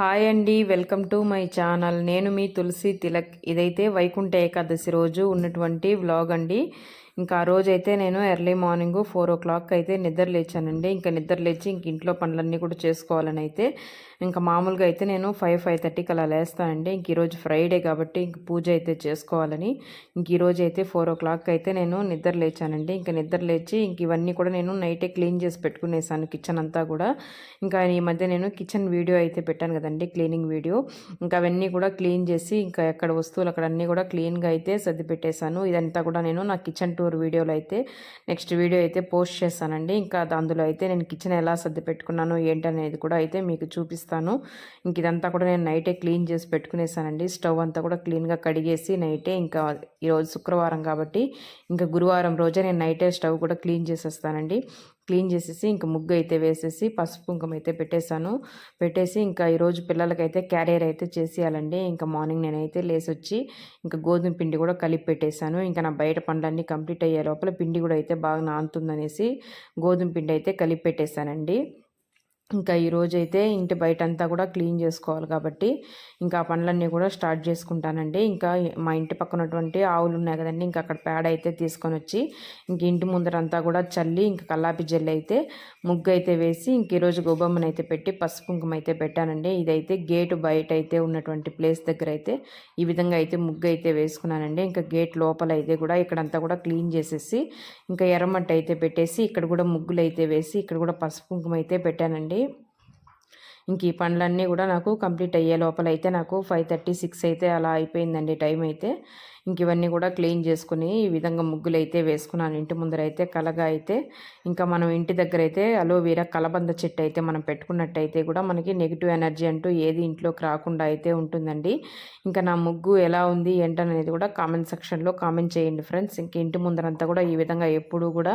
Hi అండి welcome to my channel. నేను మీ తులసి తిలక్. ఇదైతే వైకుంఠ ఏకాదశి రోజు ఉన్నటువంటి వ్లాగ్ అండి. ఇంకా ఆ రోజైతే నేను early morning four o'clock అయితే నిద్ర లేచానండి. ఇంకా నిద్ర లేచి ఇంక ఇంట్లో పనులన్నీ కూడా చేసుకోవాలని అయితే ఇంకా మామూలుగా అయితే నేను ఫైవ్ ఫైవ్ థర్టీకి అలా లేస్తానండి ఇంక ఈరోజు ఫ్రైడే కాబట్టి ఇంక పూజ అయితే చేసుకోవాలని ఇంక ఈరోజు అయితే ఫోర్ ఓ క్లాక్ అయితే నేను నిద్ర లేచానండి. ఇంకా నిద్ర లేచి ఇంక ఇవన్నీ కూడా నేను నైటే క్లీన్ చేసి పెట్టుకునేసాను కిచెన్ అంతా కూడా. ఇంకా ఈ మధ్య నేను కిచెన్ వీడియో అయితే పెట్టాను కదండి క్లీనింగ్ వీడియో. ఇంకా అవన్నీ కూడా క్లీన్ చేసి ఇంకా ఎక్కడ వస్తువులు అక్కడ అన్నీ కూడా క్లీన్గా అయితే సర్ది పెట్టేశాను ఇదంతా కూడా నేను నా కిచెన్ టూర్ వీడియోలో అయితే నెక్స్ట్ వీడియో అయితే పోస్ట్ చేస్తానండి. ఇంకా అందులో అయితే నేను కిచెన్ ఎలా సర్ది పెట్టుకున్నాను ఏంటనేది కూడా అయితే మీకు చూపిస్తాను. ఇంక ఇదంతా కూడా నేను నైటే క్లీన్ చేసి పెట్టుకునేసానండి. స్టవ్ అంతా కూడా క్లీన్గా కడిగేసి నైటే ఇంకా ఈరోజు శుక్రవారం కాబట్టి ఇంకా గురువారం రోజే నేను నైటే స్టవ్ కూడా క్లీన్ చేసేస్తానండి. క్లీన్ చేసేసి ఇంకా ముగ్గు అయితే వేసేసి పసుపు కుంకుమ అయితే పెట్టేశాను. పెట్టేసి ఇంకా ఈరోజు పిల్లలకైతే క్యారియర్ అయితే చేసేయాలండి. ఇంకా మార్నింగ్ నేనైతే లేసి వచ్చి ఇంకా గోధుమ పిండి కూడా కలిపి పెట్టేశాను. ఇంకా నా బయట పండ్లన్నీ కంప్లీట్ అయ్యే లోపల పిండి కూడా అయితే బాగా నానుతుందనేసి గోధుమ పిండి అయితే కలిపి పెట్టేశానండి. ఇంకా ఈరోజైతే ఇంటి బయట అంతా కూడా క్లీన్ చేసుకోవాలి కాబట్టి ఇంకా పనులన్నీ కూడా స్టార్ట్ చేసుకుంటానండి. ఇంకా మా ఇంటి పక్కన ఉన్నటువంటి ఆవులు ఉన్నాయి కదండి ఇంకా అక్కడ పేడ అయితే తీసుకొని వచ్చి ఇంక ఇంటి ముందరంతా కూడా చల్లి ఇంకా కల్లాపి జల్లి అయితే ముగ్గు అయితే వేసి ఇంక ఈరోజు గోబమ్మని అయితే పెట్టి పసుపు కుంకుమ అయితే పెట్టానండి. ఇదైతే గేటు బయట అయితే ఉన్నటువంటి ప్లేస్ దగ్గర అయితే ఈ విధంగా అయితే ముగ్గు అయితే వేసుకున్నానండి. ఇంకా గేట్ లోపల అయితే కూడా ఇక్కడంతా కూడా క్లీన్ చేసేసి ఇంకా ఎర్రమట్టి అయితే పెట్టేసి ఇక్కడ కూడా ముగ్గులు అయితే వేసి ఇక్కడ కూడా పసుపు కుంకుమ అయితే పెట్టానండి. ఇంక ఈ పనులన్నీ కూడా నాకు కంప్లీట్ అయ్యే లోపల అయితే నాకు ఫైవ్ థర్టీ సిక్స్ అయితే అలా అయిపోయిందండి టైం అయితే. ఇంక ఇవన్నీ కూడా క్లీన్ చేసుకుని ఈ విధంగా ముగ్గులు అయితే వేసుకున్నాను. ఇంటి ముందర అయితే కలగా అయితే ఇంకా మనం ఇంటి దగ్గర అయితే అలోవీరా కలబంద చెట్టు అయితే మనం పెట్టుకున్నట్టయితే కూడా మనకి నెగిటివ్ ఎనర్జీ అంటూ ఏది ఇంట్లోకి రాకుండా అయితే ఉంటుందండి. ఇంకా నా ముగ్గు ఎలా ఉంది ఏంటనేది కూడా కామెంట్ సెక్షన్లో కామెంట్ చేయండి ఫ్రెండ్స్ ఇంక ఇంటి ముందరంతా కూడా ఈ విధంగా ఎప్పుడూ కూడా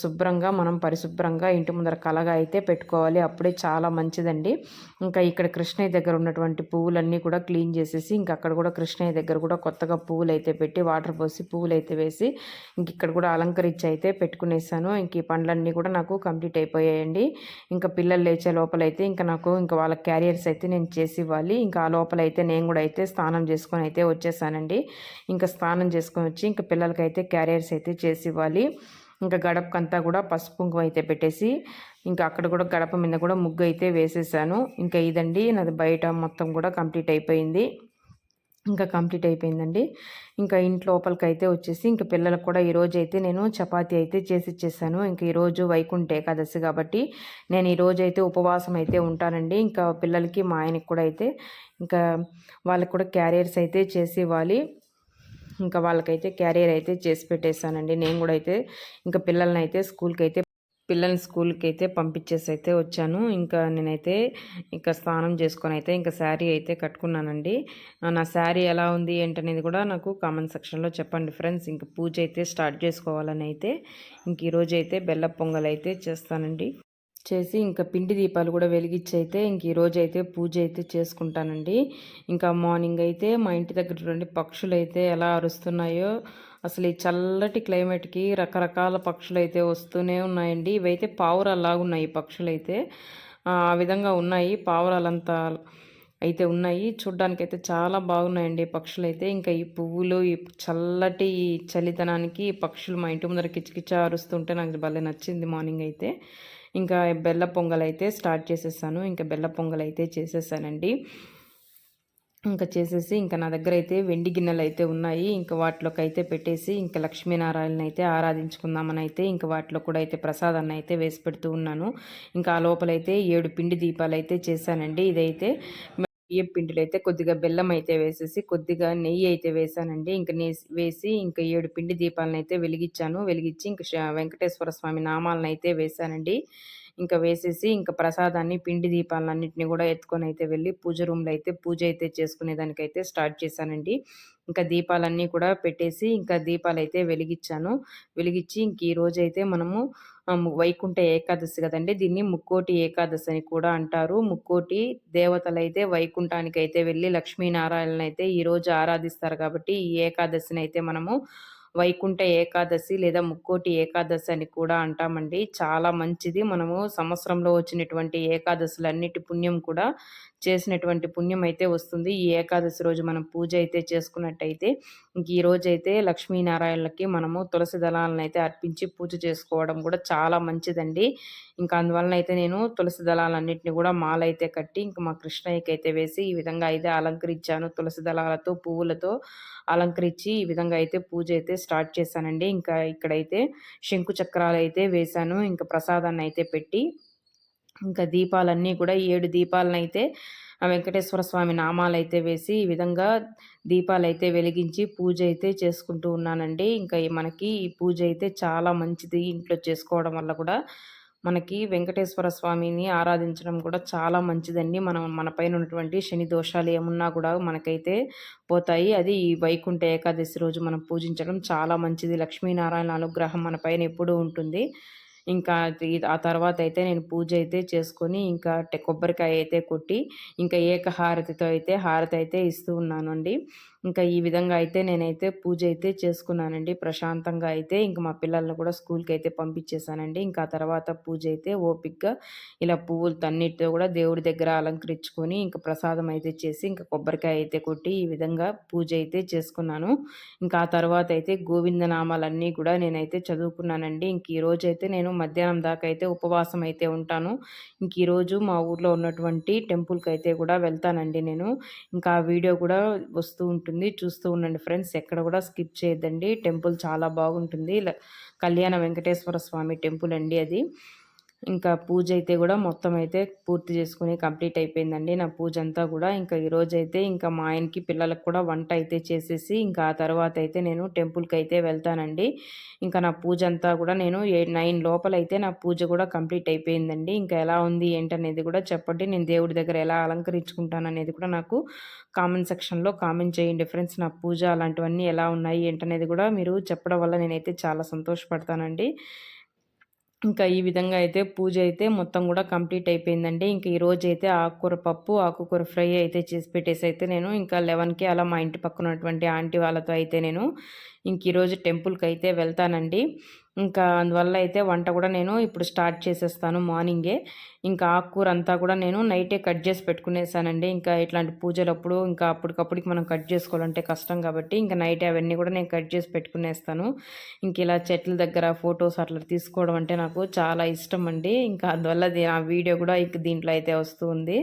శుభ్రంగా మనం పరిశుభ్రంగా ఇంటి ముందర కలగా అయితే పెట్టుకోవాలి. అప్పుడే చాలా మంచిదండి. ఇంకా ఇక్కడ కృష్ణయ్య దగ్గర ఉన్నటువంటి పువ్వులన్నీ కూడా క్లీన్ చేసేసి ఇంకా అక్కడ కూడా కృష్ణయ్య దగ్గర కూడా కొత్తగా పువ్వులు అయితే పెట్టి వాటర్ పోసి పువ్వులు అయితే వేసి ఇంక ఇక్కడ కూడా అలంకరించి అయితే పెట్టుకునేసాను. ఇంక ఈ పండ్లన్నీ కూడా నాకు కంప్లీట్ అయిపోయాయండి. ఇంకా పిల్లలు లేచే లోపలైతే ఇంకా నాకు ఇంకా వాళ్ళ క్యారియర్స్ అయితే నేను చేసి ఇవ్వాలి. ఇంకా ఆ లోపలైతే నేను కూడా అయితే స్నానం చేసుకొని అయితే వచ్చేసానండి. ఇంకా స్నానం చేసుకొని వచ్చి ఇంకా పిల్లలకైతే క్యారియర్స్ అయితే చేసి ఇవ్వాలి. ఇంకా గడపకంతా కూడా పసుపు కుంకుమ అయితే పెట్టేసి ఇంకా అక్కడ కూడా గడప మీద కూడా ముగ్గు అయితే వేసేసాను. ఇంకా ఇదండి నాది బయట మొత్తం కూడా కంప్లీట్ అయిపోయింది. ఇంకా కంప్లీట్ అయిపోయిందండి. ఇంకా ఇంటి లోపలికి అయితే వచ్చేసి ఇంకా పిల్లలకు కూడా ఈరోజు అయితే నేను చపాతీ అయితే చేసి ఇచ్చేసాను ఇంకా ఈరోజు వైకుంఠ ఏకాదశి కాబట్టి నేను ఈరోజు అయితే ఉపవాసం అయితే ఉంటానండి. ఇంకా పిల్లలకి మా ఆయనకి కూడా అయితే ఇంకా వాళ్ళకి కూడా క్యారియర్స్ అయితే చేసి ఇవ్వాలి ఇంకా వాళ్ళకైతే క్యారియర్ అయితే చేసి పెట్టేశానండి నేను కూడా అయితే ఇంకా పిల్లల్ని అయితే స్కూల్కి అయితే పిల్లల్ని స్కూల్కి అయితే పంపించేసి అయితే వచ్చాను. ఇంకా నేనైతే ఇంకా స్నానం చేసుకొని అయితే ఇంకా శారీ అయితే కట్టుకున్నానండి. నా శారీ ఎలా ఉంది ఏంటనేది కూడా నాకు కామెంట్ సెక్షన్లో చెప్పండి ఫ్రెండ్స్. ఇంకా పూజ అయితే స్టార్ట్ చేసుకోవాలని అయితే ఇంక ఈరోజు అయితే బెల్ల పొంగల్ అయితే చేస్తానండి. చేసి ఇంకా పిండి దీపాలు కూడా వెలిగించి అయితే ఇంక ఈరోజు అయితే పూజ అయితే చేసుకుంటానండి. ఇంకా మార్నింగ్ అయితే మా ఇంటి దగ్గర చూడండి పక్షులు అయితే ఎలా అరుస్తున్నాయో అసలు ఈ చల్లటి క్లైమేట్కి రకరకాల పక్షులు అయితే వస్తూనే ఉన్నాయండి. ఇవైతే పావురాలాగా ఉన్నాయి ఈ పక్షులు అయితే. ఆ విధంగా ఉన్నాయి. పావురాలంతా అయితే ఉన్నాయి. చూడ్డానికి అయితే చాలా బాగున్నాయండి పక్షులు అయితే. ఇంకా ఈ పువ్వులు ఈ చల్లటి చలితనానికి పక్షులు మా ఇంటి ముందర కిచకిచ అరుస్తుంటే నాకు భలే నచ్చింది మార్నింగ్ అయితే. ఇంకా బెల్ల పొంగల్ అయితే స్టార్ట్ చేసేసాను. ఇంకా బెల్ల పొంగల్ అయితే చేసేసానండి. ఇంకా చేసేసి ఇంకా నా దగ్గర అయితే వెండి గిన్నెలు అయితే ఉన్నాయి. ఇంకా వాటిలోకి అయితే పెట్టేసి ఇంకా లక్ష్మీనారాయణ అయితే ఆరాధించుకుందామని అయితే ఇంకా వాటిలో కూడా అయితే ప్రసాదాన్ని అయితే వేసి పెడుతూ ఉన్నాను. ఇంకా ఆ లోపలైతే ఏడు పిండి దీపాలు అయితే చేశానండి. ఇదైతే బియ్యం పిండిలు అయితే కొద్దిగా బెల్లం అయితే వేసేసి కొద్దిగా నెయ్యి అయితే వేసానండి. ఇంకా వేసి ఇంకా ఏడు పిండి దీపాలను అయితే వెలిగించాను వెలిగించి ఇంకా వెంకటేశ్వర స్వామి నామాలను అయితే వేసానండి. ఇంకా వేసేసి ఇంకా ప్రసాదాన్ని పిండి దీపాలన్నింటినీ కూడా ఎత్తుకొని అయితే వెళ్ళి పూజ రూమ్లో అయితే పూజ అయితే చేసుకునేదానికైతే స్టార్ట్ చేశానండి. ఇంకా దీపాలన్నీ కూడా పెట్టేసి ఇంకా దీపాలు అయితే వెలిగించాను. వెలిగించి ఇంక ఈ రోజైతే మనము వైకుంఠ ఏకాదశి కదండి దీన్ని ముక్కోటి ఏకాదశి అని కూడా అంటారు. ముక్కోటి దేవతలైతే వైకుంఠానికి అయితే వెళ్ళి లక్ష్మీనారాయణ అయితే ఈరోజు ఆరాధిస్తారు కాబట్టి ఈ ఏకాదశిని అయితే మనము వైకుంఠ ఏకాదశి లేదా ముక్కోటి ఏకాదశి అని కూడా అంటామండి. చాలా మంచిది. మనము సంవత్సరంలో వచ్చినటువంటి ఏకాదశులన్నిటి పుణ్యం కూడా చేసినటువంటి పుణ్యం అయితే వస్తుంది. ఈ ఏకాదశి రోజు మనం పూజ అయితే చేసుకున్నట్టయితే ఇంక ఈ రోజైతే లక్ష్మీనారాయణలకి మనము తులసి దళాలను అయితే అర్పించి పూజ చేసుకోవడం కూడా చాలా మంచిదండి. ఇంకా అందువలన అయితే నేను తులసి దళాలన్నింటినీ కూడా మాల అయితే కట్టి ఇంకా మా కృష్ణయ్యకి అయితే వేసి ఈ విధంగా అయితే అలంకరించాను. తులసి దళాలతో పువ్వులతో అలంకరించి ఈ విధంగా అయితే పూజ అయితే స్టార్ట్ చేశానండి. ఇంకా ఇక్కడైతే శంకు చక్రాలు అయితే వేశాను. ఇంకా ప్రసాదాన్ని అయితే పెట్టి ఇంకా దీపాలన్నీ కూడా ఏడు దీపాలనైతే వెంకటేశ్వర స్వామి నామాలు అయితే వేసి ఈ విధంగా దీపాలు అయితే వెలిగించి పూజ అయితే చేసుకుంటూ ఉన్నానండి. ఇంకా మనకి ఈ పూజ అయితే చాలా మంచిది ఇంట్లో చేసుకోవడం వల్ల కూడా. మనకి వెంకటేశ్వర స్వామిని ఆరాధించడం కూడా చాలా మంచిదండి. మనం మన పైన ఉన్నటువంటి శని దోషాలు ఏమున్నా కూడా మనకైతే పోతాయి. అది ఈ వైకుంఠ ఏకాదశి రోజు మనం పూజించడం చాలా మంచిది. లక్ష్మీనారాయణ అనుగ్రహం మన పైన ఎప్పుడూ ఉంటుంది. ఇంకా ఆ తర్వాత అయితే నేను పూజ అయితే చేసుకొని ఇంకా కొబ్బరికాయ అయితే కొట్టి ఇంకా ఏకహారతితో అయితే హారతి అయితే ఇస్తూ ఉన్నానండి. ఇంకా ఈ విధంగా అయితే నేనైతే పూజ అయితే చేసుకున్నానండి. ప్రశాంతంగా అయితే ఇంకా మా పిల్లల్ని కూడా స్కూల్కి అయితే పంపించేశానండి. ఇంకా తర్వాత పూజ అయితే ఓపిక్గా ఇలా పువ్వులతో అన్నిటితో కూడా దేవుడి దగ్గర అలంకరించుకొని ఇంకా ప్రసాదం అయితే చేసి ఇంకా కొబ్బరికాయ అయితే కొట్టి ఈ విధంగా పూజ అయితే చేసుకున్నాను. ఇంకా ఆ తర్వాత అయితే గోవిందనామాలన్నీ కూడా నేనైతే చదువుకున్నానండి. ఇంక ఈరోజు అయితే నేను మధ్యాహ్నం దాకా అయితే ఉపవాసం అయితే ఉంటాను. ఇంక ఈరోజు మా ఊర్లో ఉన్నటువంటి టెంపుల్కి అయితే కూడా వెళ్తానండి నేను. ఇంకా ఆ వీడియో కూడా వస్తూ ఉంటుంది ఉంటుంది చూస్తూ ఉండండి ఫ్రెండ్స్. ఎక్కడ కూడా స్కిప్ చేయొద్దండి. టెంపుల్ చాలా బాగుంటుంది. కళ్యాణ వెంకటేశ్వర స్వామి టెంపుల్ అండి అది. ఇంకా పూజ అయితే కూడా మొత్తం అయితే పూర్తి చేసుకుని కంప్లీట్ అయిపోయిందండి. నా పూజ అంతా కూడా ఇంకా ఈరోజు అయితే ఇంకా మా ఆయనకి పిల్లలకు కూడా వంట అయితే చేసేసి ఇంకా ఆ తర్వాత అయితే నేను టెంపుల్కి అయితే వెళ్తానండి. ఇంకా నా పూజ అంతా కూడా నేను ఏ నైన్ లోపల అయితే నా పూజ కూడా కంప్లీట్ అయిపోయిందండి. ఇంకా ఎలా ఉంది ఏంటనేది కూడా చెప్పండి. నేను దేవుడి దగ్గర ఎలా అలంకరించుకుంటాను అనేది కూడా నాకు కామెంట్ సెక్షన్లో కామెంట్ చేయండి ఫ్రెండ్స్ నా పూజ అలాంటివన్నీ ఎలా ఉన్నాయి ఏంటనేది కూడా మీరు చెప్పడం వల్ల నేనైతే చాలా సంతోషపడతానండి. ఇంకా ఈ విధంగా అయితే పూజ అయితే మొత్తం కూడా కంప్లీట్ అయిపోయిందండి. ఇంకా ఈరోజు అయితే ఆకుకూర పప్పు ఆకుకూర ఫ్రై అయితే చేసి పెట్టేసి అయితే నేను ఇంకా లెవెన్కి అలా మా ఇంటి పక్కన ఉన్నటువంటి ఆంటీ వాళ్ళతో అయితే నేను ఇంక ఈరోజు టెంపుల్కి అయితే వెళ్తానండి. ఇంకా అందువల్ల అయితే వంట కూడా నేను ఇప్పుడు స్టార్ట్ చేసేస్తాను మార్నింగే. ఇంకా ఆకుకూర అంతా కూడా నేను నైటే కట్ చేసి పెట్టుకునేసానండి. ఇంకా ఇట్లాంటి పూజలప్పుడు ఇంకా అప్పటికప్పటికి మనం కట్ చేసుకోవాలంటే కష్టం కాబట్టి ఇంకా నైట్ అవన్నీ కూడా నేను కట్ చేసి పెట్టుకునేస్తాను. ఇంక ఇలా చెట్ల దగ్గర ఫొటోస్ అట్లా తీసుకోవడం అంటే నాకు చాలా ఇష్టం అండి. ఇంకా అందువల్ల ఆ వీడియో కూడా ఇంక దీంట్లో అయితే వస్తుంది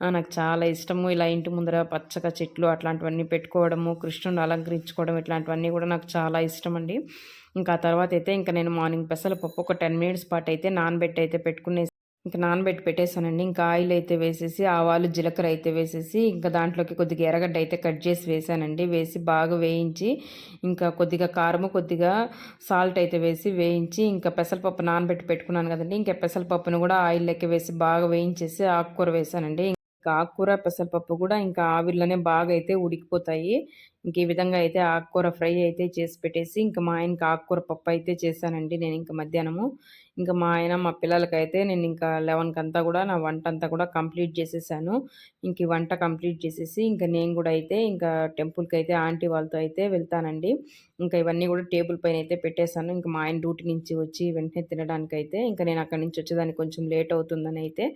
నాకు చాలా ఇష్టము. ఇలా ఇంటి ముందర పచ్చగా చెట్లు అట్లాంటివన్నీ పెట్టుకోవడము కృష్ణుని అలంకరించుకోవడం ఇట్లాంటివన్నీ కూడా నాకు చాలా ఇష్టం అండి ఇంకా తర్వాత అయితే ఇంకా నేను మార్నింగ్ పెసలపప్పు ఒక టెన్ మినిట్స్ పాటు అయితే నానబెట్టి అయితే పెట్టుకునే ఇంకా నానబెట్టి పెట్టేశానండి. ఇంకా ఆయిల్ అయితే వేసేసి ఆవాలు జీలకర్ర అయితే వేసేసి ఇంకా దాంట్లోకి కొద్దిగా ఎర్రగడ్డ అయితే కట్ చేసి వేసానండి వేసి బాగా వేయించి ఇంకా కొద్దిగా కారము కొద్దిగా సాల్ట్ అయితే వేసి వేయించి ఇంకా పెసరపప్పు నానబెట్టి పెట్టుకున్నాను కదండి. ఇంకా పెసరపప్పును కూడా ఆయిల్ లెక్క వేసి బాగా వేయించేసి ఆకుకూర వేసానండి ఇంకా ఆకుకూర పెసరపప్పు కూడా ఇంకా ఆవిర్లోనే బాగా అయితే ఉడికిపోతాయి. ఇంక ఈ విధంగా అయితే ఆకుకూర ఫ్రై అయితే చేసి పెట్టేసి ఇంకా మా ఆయనకి ఆకుకూర పప్పు అయితే చేశానండి నేను ఇంకా మధ్యాహ్నము. ఇంకా మా ఆయన మా పిల్లలకైతే నేను ఇంకా లెవెన్కి అంతా కూడా నా వంట అంతా కూడా కంప్లీట్ చేసేసాను. ఇంక ఈ వంట కంప్లీట్ చేసేసి ఇంకా నేను కూడా అయితే ఇంకా టెంపుల్కి అయితే ఆంటీ వాళ్ళతో అయితే వెళ్తానండి. ఇంకా ఇవన్నీ కూడా టేబుల్ పైన అయితే పెట్టేశాను. ఇంకా మా ఆయన డ్యూటీ నుంచి వచ్చి వెంటనే తినడానికి అయితే ఇంకా నేను అక్కడి నుంచి వచ్చేదానికి కొంచెం లేట్ అవుతుందని అయితే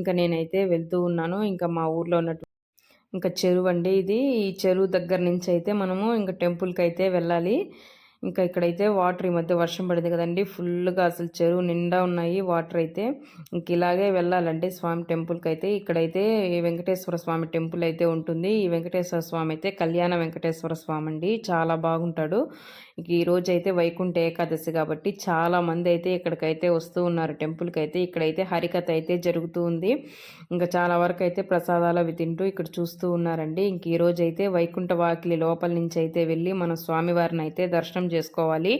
ఇంకా నేనైతే వెళ్తూ ఉన్నాను. ఇంకా మా ఊర్లో ఉన్నట్టు ఇంకా చెరువు అండి ఇది. ఈ చెరువు దగ్గర నుంచి అయితే మనము ఇంకా టెంపుల్కి అయితే వెళ్ళాలి. ఇంకా ఇక్కడైతే వాటర్ ఈ మధ్య వర్షం పడింది కదండి. ఫుల్గా అసలు చెరువు నిండా ఉన్నాయి వాటర్ అయితే. ఇంక ఇలాగే వెళ్ళాలండి స్వామి టెంపుల్కి అయితే ఇక్కడైతే వెంకటేశ్వర స్వామి టెంపుల్ అయితే ఉంటుంది. ఈ వెంకటేశ్వర స్వామి అయితే కళ్యాణ వెంకటేశ్వర స్వామి అండి. చాలా బాగుంటాడు. ఇక ఈ రోజు అయితే వైకుంఠ ఏకాదశి కాబట్టి చాలా మంది అయితే ఇక్కడికైతే వస్తూ ఉన్నారు టెంపుల్కి అయితే ఇక్కడైతే హరికథ అయితే జరుగుతూ ఉంది. ఇంకా చాలా వరకు అయితే ప్రసాదాలు అవి తింటూ ఇక్కడ చూస్తూ ఉన్నారండి. ఇంక ఈ అయితే వైకుంఠ వాకిలి లోపల నుంచి అయితే వెళ్ళి మన స్వామివారిని అయితే దర్శనం చేసుకోవాలి.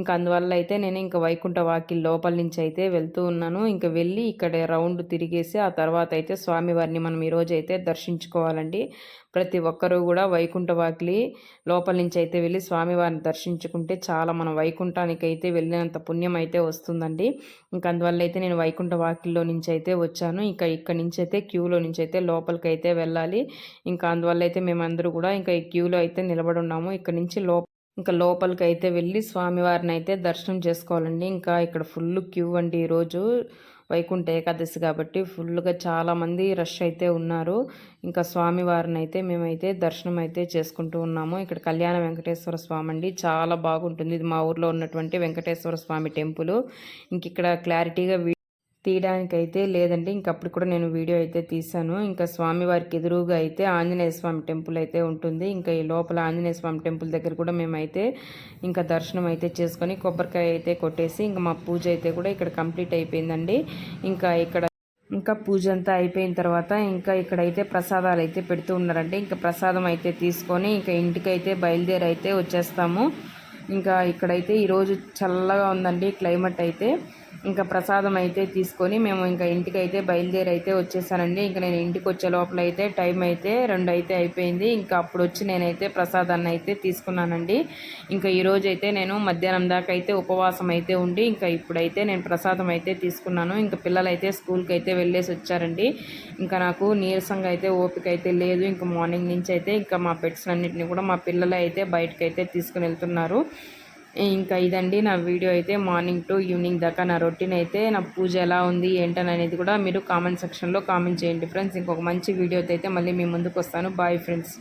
ఇంకా అందువల్ల అయితే నేను ఇంకా వైకుంఠ వాకిల్ లోపల నుంచి అయితే వెళ్తూ ఉన్నాను. ఇంకా వెళ్ళి ఇక్కడ రౌండ్ తిరిగేసి ఆ తర్వాత అయితే స్వామివారిని మనం ఈరోజు అయితే దర్శించుకోవాలండి. ప్రతి ఒక్కరూ కూడా వైకుంఠ వాకిలి లోపల నుంచి అయితే వెళ్ళి స్వామివారిని దర్శించుకుంటే చాలా మన వైకుంఠానికి అయితే వెళ్ళినంత పుణ్యం అయితే వస్తుందండి. ఇంకా అందువల్ల అయితే నేను వైకుంఠ వాకిల్లో నుంచి అయితే వచ్చాను. ఇంకా ఇక్కడ నుంచి అయితే క్యూలో నుంచి అయితే లోపలికి అయితే వెళ్ళాలి. ఇంకా అందువల్ల అయితే మేమందరూ కూడా ఇంకా ఈ క్యూలో అయితే నిలబడి ఉన్నాము. ఇక్కడ నుంచి లోపల ఇంకా లోపలికి అయితే వెళ్ళి స్వామివారిని అయితే దర్శనం చేసుకోవాలండి. ఇంకా ఇక్కడ ఫుల్ క్యూ అండి ఈరోజు వైకుంఠ ఏకాదశి కాబట్టి ఫుల్గా చాలామంది రష్ అయితే ఉన్నారు. ఇంకా స్వామివారిని అయితే మేమైతే దర్శనం అయితే చేసుకుంటూ ఉన్నాము. ఇక్కడ కళ్యాణ వెంకటేశ్వర స్వామి అండి. చాలా బాగుంటుంది. ఇది మా ఊర్లో ఉన్నటువంటి వెంకటేశ్వర స్వామి టెంపుల్. ఇంక ఇక్కడ క్లారిటీగా తీయడానికైతే లేదండి. ఇంకప్పుడు కూడా నేను వీడియో అయితే తీశాను. ఇంకా స్వామివారికి ఎదురుగా అయితే ఆంజనేయ స్వామి టెంపుల్ అయితే ఉంటుంది. ఇంకా ఈ లోపల ఆంజనేయ స్వామి టెంపుల్ దగ్గర కూడా మేమైతే ఇంకా దర్శనం అయితే చేసుకొని కొబ్బరికాయ అయితే కొట్టేసి ఇంకా మా పూజ అయితే కూడా ఇక్కడ కంప్లీట్ అయిపోయిందండి. ఇంకా ఇక్కడ ఇంకా పూజ అంతా అయిపోయిన తర్వాత ఇంకా ఇక్కడైతే ప్రసాదాలు అయితే పెడుతూ ఉన్నారండి. ఇంకా ప్రసాదం అయితే తీసుకొని ఇంకా ఇంటికైతే బయలుదేరి అయితే వచ్చేస్తాము. ఇంకా ఇక్కడైతే ఈరోజు చల్లగా ఉందండి క్లైమేట్ అయితే. ఇంకా ప్రసాదం అయితే తీసుకొని మేము ఇంకా ఇంటికి అయితే బయలుదేరి అయితే వచ్చేసానండి. ఇంకా నేను ఇంటికి వచ్చే లోపల అయితే టైం అయితే రెండు అయితే అయిపోయింది. ఇంకా అప్పుడు వచ్చి నేనైతే ప్రసాదాన్ని అయితే తీసుకున్నానండి. ఇంకా ఈరోజు అయితే నేను మధ్యాహ్నం దాకా అయితే ఉపవాసం అయితే ఉండి ఇంకా ఇప్పుడైతే నేను ప్రసాదం అయితే తీసుకున్నాను. ఇంకా పిల్లలైతే స్కూల్కి అయితే వెళ్ళేసి వచ్చారండి. ఇంకా నాకు నీరసంగా అయితే ఓపిక అయితే లేదు. ఇంకా మార్నింగ్ నుంచి అయితే ఇంకా మా పెట్స్ అన్నింటినీ కూడా మా పిల్లలు అయితే బయటకు అయితే తీసుకుని వెళ్తున్నారు. ఇంకా ఇదండి నా వీడియో అయితే మార్నింగ్ టు ఈవినింగ్ దాకా నా రొటీన్ అయితే నా పూజ ఎలా ఉంది ఏంటని అనేది కూడా మీరు కామెంట్ సెక్షన్లో కామెంట్ చేయండి. ఫ్రెండ్స్ ఇంకొక మంచి వీడియోతో అయితే మళ్ళీ మీ ముందుకు వస్తాను. Bye friends.